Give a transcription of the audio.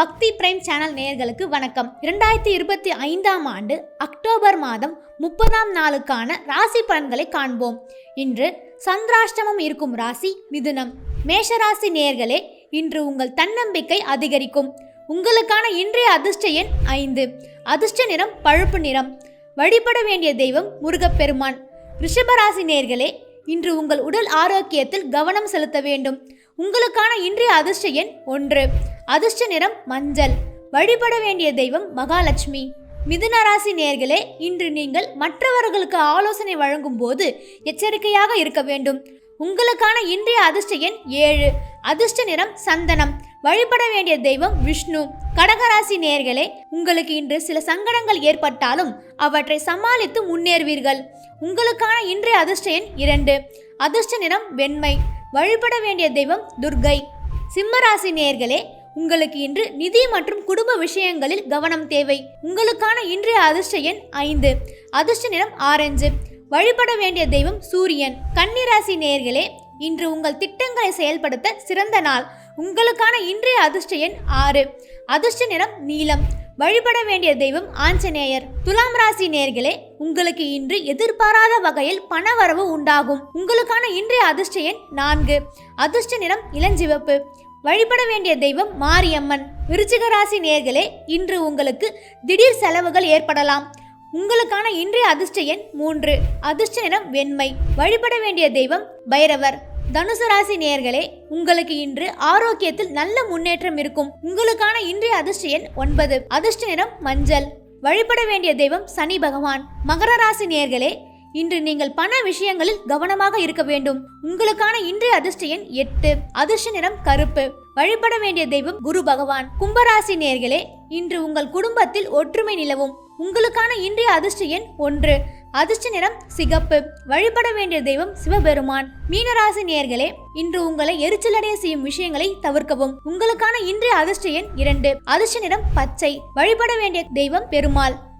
பக்தி prime channel நேயர்களுக்கு வணக்கம். இரண்டாயிரத்தி இருபத்தி ஐந்தாம் ஆண்டு அக்டோபர் மாதம் முப்பதாம் நாளுக்கான ராசி பலன்களை காண்போம். இன்று சந்திராஷ்டமம் இருக்கும் ராசி மிதுனம். மேஷராசி நேயர்களே இன்று உங்கள் தன்னம்பிக்கை அதிகரிக்கும். உங்களுக்கான இன்றைய அதிர்ஷ்ட எண் ஐந்து. அதிர்ஷ்ட நிறம் பழுப்பு நிறம். வழிபட வேண்டிய தெய்வம் முருகப்பெருமான். ரிஷபராசி நேர்களே இன்று உங்கள் உடல் ஆரோக்கியத்தில் கவனம் செலுத்த வேண்டும். உங்களுக்கான இன்றைய அதிர்ஷ்ட எண் ஒன்று. அதிர்ஷ்ட நிறம் மஞ்சள். வழிபட வேண்டிய தெய்வம் மகாலட்சுமி. மிதுன ராசி நேர்களே இன்று நீங்கள் மற்றவர்களுக்கு ஆலோசனை வழங்கும் போது எச்சரிக்கையாக இருக்க வேண்டும். உங்களுக்கான இன்றைய அதிர்ஷ்ட எண் ஏழு. அதிர்ஷ்ட நிறம் சந்தனம். வழிபட வேண்டிய தெய்வம் விஷ்ணு. கடகராசி நேர்களே உங்களுக்கு இன்று சில சங்கடங்கள் ஏற்பட்டாலும் அவற்றை சமாளித்து முன்னேறுவீர்கள். உங்களுக்கான இன்றைய அதிர்ஷ்ட எண் இரண்டு. அதிர்ஷ்ட நிறம் வெண்மை. வழிபட வேண்டிய தெய்வம் துர்கை. சிம்மராசி நேர்களே உங்களுக்கு இன்று நிதி மற்றும் குடும்ப விஷயங்களில் கவனம் தேவை. உங்களுக்கான இன்றைய அதிர்ஷ்ட எண் ஐந்து. அதிர்ஷ்ட நிறம் ஆரஞ்சு. வழிபட வேண்டிய தெய்வம் சூரியன். கன்னிராசி நேர்களே இன்று உங்கள் திட்டங்களை செயல்படுத்த சிறந்த நாள். உங்களுக்கான இன்றைய அதிர்ஷ்ட எண் ஆறு. அதிர்ஷ்ட நிறம் நீலம். வழிபட வேண்டிய தெய்வம் ஆஞ்சநேயர். துலாம் ராசி நேர்களே உங்களுக்கு இன்று எதிர்பாராத வகையில் பணவரவு உண்டாகும். உங்களுக்கான இன்றைய அதிர்ஷ்ட எண் நான்கு. அதிர்ஷ்ட நிறம் இளஞ்சிவப்பு. வழிபட வேண்டிய தெய்வம் மாரியம்மன். விருச்சிக ராசி நேர்களே இன்று உங்களுக்கு திடீர் செலவுகள் ஏற்படலாம். உங்களுக்கான இன்றைய அதிர்ஷ்ட எண் மூன்று. அதிர்ஷ்ட நிறம் வெண்மை. வழிபட வேண்டிய தெய்வம் பைரவர். தனுசு ராசி நேர்களே உங்களுக்கு இன்று ஆரோக்கியத்தில் நல்ல முன்னேற்றம் இருக்கும். உங்களுக்கான இன்றைய அதிர்ஷ்ட எண் ஒன்பது. அதிர்ஷ்ட நிறம் மஞ்சள். வழிபட வேண்டிய தெய்வம் சனி பகவான். மகர ராசி நேயர்களே இன்று நீங்கள் பண விஷயங்களில் கவனமாக இருக்க வேண்டும். உங்களுக்கான இன்றைய அதிர்ஷ்ட எண் எட்டு. அதிர்ஷ்ட நிறம் கருப்பு. வழிபட வேண்டிய தெய்வம் குரு பகவான். கும்பராசி நேர்களே இன்று உங்கள் குடும்பத்தில் ஒற்றுமை நிலவும். உங்களுக்கான இன்றைய அதிர்ஷ்ட எண் ஒன்று. அதிர்ஷ்ட நிறம் சிகப்பு. வழிபட வேண்டிய தெய்வம் சிவபெருமான். மீனராசி நேர்களே இன்று உங்களை எரிச்சலடைய செய்யும் விஷயங்களை தவிர்க்கவும். உங்களுக்கான இன்றைய அதிர்ஷ்ட எண் இரண்டு. அதிர்ஷ்ட நிறம் பச்சை. வழிபட வேண்டிய தெய்வம் பெருமாள்.